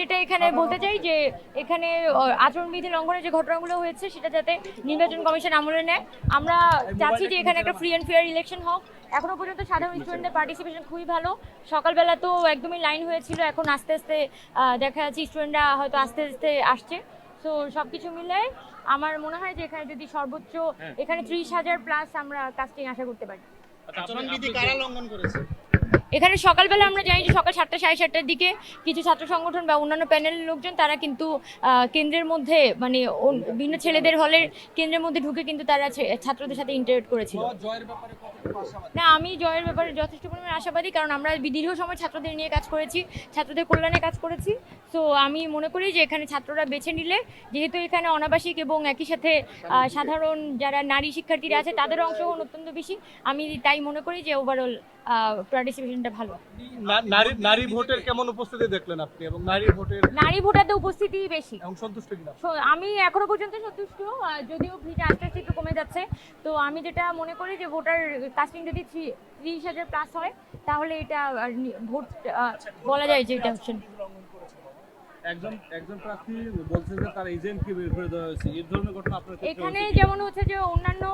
যেটা এখানে বলতে চাই যে এখানে আচরণবিধি লঙ্ঘনের যে ঘটনাগুলো হয়েছে সেটা যাতে নির্বাচন কমিশন আমলে নেয়। আমরা চাচ্ছি যে এখানে একটা ফ্রি অ্যান্ড ফেয়ার ইলেকশন হোক। এখনও পর্যন্ত সাধারণ স্টুডেন্টদের পার্টিসিপেশন খুবই ভালো। সকালবেলা তো একদমই লাইন হয়েছিল এখন আস্তে আস্তে দেখা যাচ্ছে স্টুডেন্টরা হয়তো আস্তে আস্তে আসছে। তো সব কিছু মিলে আমার মনে হয় যে এখানে যদি সর্বোচ্চ এখানে ত্রিশ হাজার প্লাস আমরা কাস্টিং আশা করতে পারি। আচরণবিধি কারা লঙ্ঘন করেছে? এখানে সকালবেলা আমরা জানি যে সকাল সাতটা, সাড়ে সাতটার দিকে কিছু ছাত্র সংগঠন বা অন্যান্য প্যানেলের লোকজন, তারা কিন্তু কেন্দ্রের মধ্যে মানে বিভিন্ন ছেলেদের হলের কেন্দ্রের মধ্যে ঢুকে কিন্তু তারা ছাত্রদের সাথে ইন্টারেক্ট করেছিল। না আমি জয়ের ব্যাপারে যথেষ্ট পরিমাণে আশাবাদী কারণ আমরা দীর্ঘ সময় ছাত্রদের নিয়ে কাজ করেছি ছাত্রদের কল্যাণে কাজ করেছি। তো আমি মনে করি যে এখানে ছাত্ররা বেছে নিলে যেহেতু এখানে অনাবাসিক এবং একই সাথে সাধারণ যারা নারী শিক্ষার্থীরা আছে তাদের অংশগ্রহণ অত্যন্ত বেশি। আমি তাই মনে করি যে ওভারঅল পার্টিসিপেশনটা ভালো। নারী নারী ভোটের কেমন উপস্থিতি দেখলেন আপনি? এবং নারী ভোটের নারী ভোটারদের উপস্থিতি বেশি। এবং সন্তুষ্ট কিনা? আমি এখনও পর্যন্ত সন্তুষ্ট যদিও ভিটা আস্তে আস্তে একটু কমে যাচ্ছে। তো আমি যেটা মনে করি যে ভোটার কাস্টিং যদি ত্রিশ হাজার প্লাস হয় তাহলে এটা ভোট আহ, বলা যায় যে এটা অপশন একজন একজন প্রার্থী বলছে যে তার এজেন্টকে বের করে দেওয়া হয়েছে। এই ধরনের ঘটনা আপনার এখানে যেমন হচ্ছে যে অন্যান্য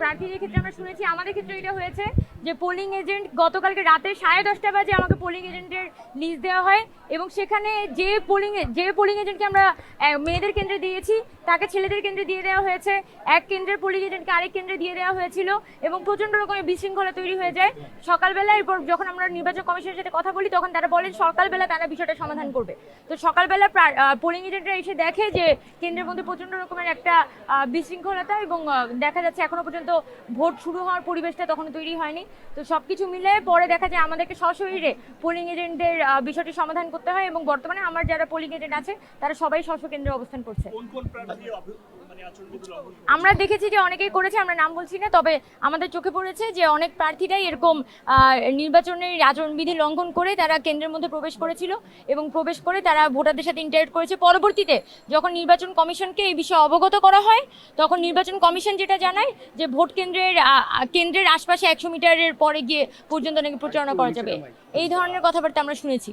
প্রার্থীদের ক্ষেত্রে আমরা শুনেছি আমাদের ক্ষেত্রে এটা হয়েছে যে পোলিং এজেন্ট গতকালকে রাতে সাড়ে দশটা বাজে আমাকে পোলিং এজেন্টের লিস্ট দেওয়া হয় এবং সেখানে যে পোলিং যে পোলিং এজেন্টকে আমরা মেয়েদের কেন্দ্রে দিয়েছি তাকে ছেলেদের কেন্দ্রে দিয়ে দেওয়া হয়েছে। এক কেন্দ্রের পোলিং এজেন্টকে আরেক কেন্দ্রে দিয়ে দেওয়া হয়েছিল এবং প্রচণ্ড রকমের বিশৃঙ্খলা তৈরি হয়ে যায়। সকালবেলা এরপর যখন আমরা নির্বাচন কমিশনের সাথে কথা বলি, তখন তারা বলেন সকালবেলা তারা বিষয়টা সমাধান করবে। তো সকালবেলা পোলিং এজেন্টরা এসে দেখে যে কেন্দ্রের মধ্যে প্রচণ্ড রকমের একটা বিশৃঙ্খলতা এবং দেখা যাচ্ছে এখনও পর্যন্ত ভোট শুরু হওয়ার পরিবেশটা তখন তৈরি হয়নি। তো সবকিছু মিলে পরে দেখা যায় আমাদেরকে সশরীরে পোলিং এজেন্টদের বিষয়টি সমাধান করতে হয় এবং বর্তমানে আমার যারা পোলিং এজেন্ট আছে, তারা সবাই স্ব স্ব কেন্দ্রে অবস্থান করছে কোন কোন প্রার্থী অভ- মানে আচরণবিধি লঙ্ঘন করেছে? আমরা দেখেছি যে অনেকেই করেছে আমরা নাম বলছি না তবে আমাদের চোখে পড়েছে যে অনেক প্রার্থীরাই এরকম আহ, নির্বাচনের আচরণবিধি লঙ্ঘন করে তারা কেন্দ্রের মধ্যে প্রবেশ করেছিল এবং প্রবেশ করে তারা ভোটারদের সাথে ইন্টারেক্ট করেছে। পরবর্তীতে যখন নির্বাচন কমিশনকে এই বিষয়ে অবগত করা হয় তখন নির্বাচন কমিশন যেটা জানায় যে ভোট কেন্দ্রের কেন্দ্রের আশপাশে একশো মিটারের পরে গিয়ে পর্যন্ত নাকি প্রচারণা করা যাবে। এই ধরনের কথাবার্তা আমরা শুনেছি।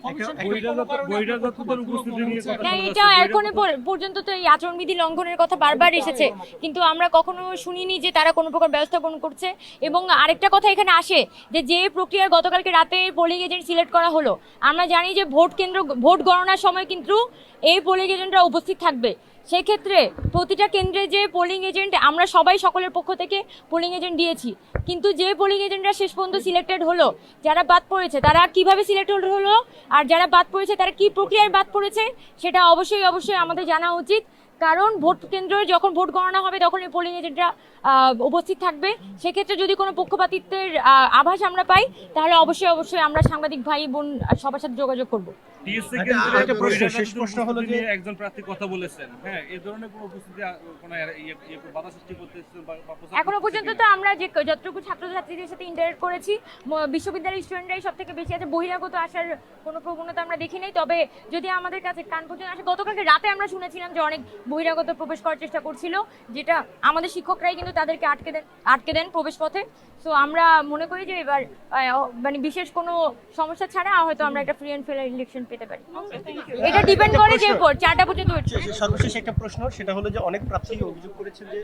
না এটা যাচ্ছে। এখনও পর- পর্যন্ত তো এই আচরণবিধি লঙ্ঘনের কথা বারবার এসেছে। কিন্তু আমরা কখনো শুনিনি যে তারা কোনো প্রকার ব্যবস্থা গ্রহণ করছে। এবং আরেকটা কথা এখানে আসে যে যে প্রক্রিয়ার গতকালকে রাতে পোলিং এজেন্ট সিলেক্ট করা হলো, আমরা জানি যে ভোট কেন্দ্র, ভোট গণনার সময় কিন্তু এই পোলিং এজেন্টরা উপস্থিত থাকবে। সেক্ষেত্রে প্রতিটা কেন্দ্রে যে পোলিং এজেন্ট আমরা সবাই সকলের পক্ষ থেকে পোলিং এজেন্ট দিয়েছি। কিন্তু যে পোলিং এজেন্টরা শেষ পর্যন্ত সিলেক্টেড হলো, যারা বাদ পড়েছে, তারা কীভাবে সিলেক্টেড হলো? আর যারা বাদ পড়েছে, তারা কি প্রক্রিয়ায় বাদ পড়েছে? সেটা অবশ্যই অবশ্যই আমাদের জানা উচিত। কারণ ভোট কেন্দ্রে যখন ভোট গণনা হবে তখন এই পোলিং এজেন্টরা উপস্থিত থাকবে। সেক্ষেত্রে যদি কোনো পক্ষপাতিত্বের আভাস আমরা পাই তাহলে অবশ্যই অবশ্যই আমরা সাংবাদিক ভাই বোন সবার সাথে যোগাযোগ করব। টিএসসি একটা- কেন্দ্রে আরেকটা প্রশ্ন, বহিরাগতদের শেষ প্রশ্ন হলো উপস্থিতি যে- নিয়ে একজন প্রার্থী কথা বলেছেন। হ্যাঁ এই ধরনের কোনো উপস্থিতি আ- কোনো এর- ইয়ে- ইয়ে বাধা সৃষ্টি প্রচার এখনও পর্যন্ত তো আমরা যে যতটুকু ছাত্রছাত্রীদের সাথে ইন্টারেক্ট করেছি বিশ্ববিদ্যালয়ের স্টুডেন্টরাই সব থেকে বেশি আছে। বহিরাগত আসার কোনো প্রবণতা আমরা দেখি নাই। তবে যদি আমাদের কাছে কান পর্যন্ত আসে গতকালকে রাতে আমরা শুনেছিলাম যে অনেক বহিরাগত প্রবেশ করার চেষ্টা করছিল যেটা আমাদের শিক্ষকরাই কিন্তু তাদেরকে আটকে দেন আটকে দেন প্রবেশ পথে। সো আমরা মনে করি যে এবার মানে বিশেষ কোনো সমস্যা ছাড়া হয়তো আমরা একটা ফ্রি অ্যান্ড ফেয়ার ইলেকশন পেতে পারি। এটা ডিপেন্ড করে যে। চারটা পর্যন্ত সর্বশেষ একটা প্রশ্ন সেটা হলো যে অনেক প্রার্থী অভিযোগ করেছেন যে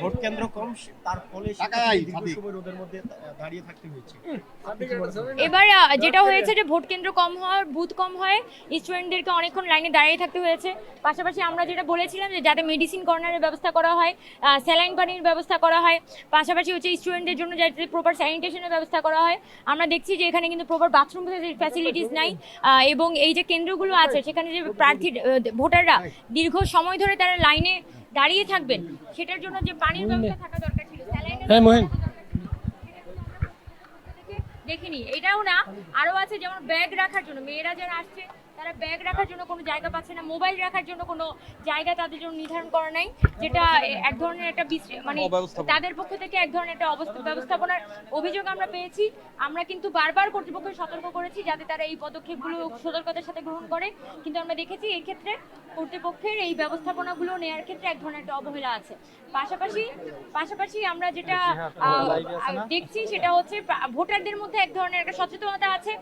ভোট কেন্দ্র কম তার ফলে সময় রোদের মধ্যে দাঁড়িয়ে থাকতে হয়েছে? এবার যেটা হয়েছে যে ভোট কেন্দ্র কম হওয়ার বুথ কম হয় স্টুডেন্টদেরকে অনেকক্ষণ লাইনে দাঁড়িয়ে থাকতে হয়েছে। পাশাপাশি আমরা যেটা বলেছিলাম যে যাতে মেডিসিন কর্নারের ব্যবস্থা করা হয় স্যালাইন পানির ব্যবস্থা করা হয় পাশাপাশি হচ্ছে স্টুডেন্টদের জন্য যাতে প্রপার স্যানিটেশনের ব্যবস্থা করা হয়। আমরা দেখছি যে এখানে কিন্তু প্রপার বাথরুম ফ্যাসিলিটিস নাই এবং এই যে কেন্দ্রগুলো আছে সেখানে যে প্রার্থী ভোটাররা দীর্ঘ সময় ধরে তারা লাইনে দাঁড়িয়ে থাকবেন সেটার জন্য যে পানির ব্যবস্থা থাকা দরকার ছিল স্যালাইনের হ্যাঁ, মহিন। দেখিনি এটাও না আরও আছে যেমন ব্যাগ রাখার জন্য মেয়েরা যারা আসছে তারা ব্যাগ রাখার জন্য কোনো জায়গা পাচ্ছে না মোবাইল রাখার জন্য কোনো জায়গা তাদের জন্য নির্ধারণ করা নাই যেটা এক ধরনের একটা মানে তাদের পক্ষ থেকে এক ধরনের একটা অবস্থা ব্যবস্থাপনার অভিযোগ আমরা পেয়েছি। আমরা কিন্তু বারবার কর্তৃপক্ষকে সতর্ক করেছি যাতে তারা এই পদক্ষেপগুলো সতর্কতার সাথে গ্রহণ করে। কিন্তু আমরা দেখেছি এই ক্ষেত্রে কর্তৃপক্ষের এই ব্যবস্থাপনাগুলো নেওয়ার ক্ষেত্রে এক ধরনের একটা অবহেলা আছে। পাশাপাশি পাশাপাশি আমরা যেটা দেখছি সেটা হচ্ছে ভোটারদের মধ্যে এক ধরনের একটা সচেতনতা আছে।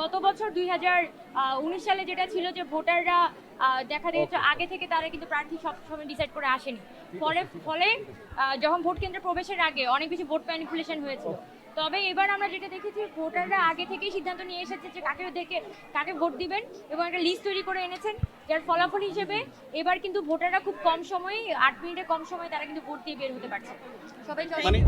গত বছর দুই হাজার উনিশ সালে যেটা ছিল যে ভোটাররা দেখা দিয়েছে আগে থেকে তারা কিন্তু প্রার্থী সবসময় ডিসাইড করে আসেনি। ফলে ফলে যখন ভোট কেন্দ্রে প্রবেশের আগে অনেক বেশি ভোট ম্যানিপুলেশন হয়েছিল। তবে এবার আমরা যেটা দেখেছি ভোটাররা আগে থেকেই সিদ্ধান্ত নিয়ে এসেছে যে কাকে দেখে কাকে ভোট দিবেন এবং একটা লিস্ট তৈরি করে এনেছেন যার ফলাফল হিসেবে এবার কিন্তু ভোটাররা খুব কম সময়ে আট মিনিটে কম সময়ে তারা কিন্তু ভোট দিয়ে বের হতে পারছে। সবাই মানে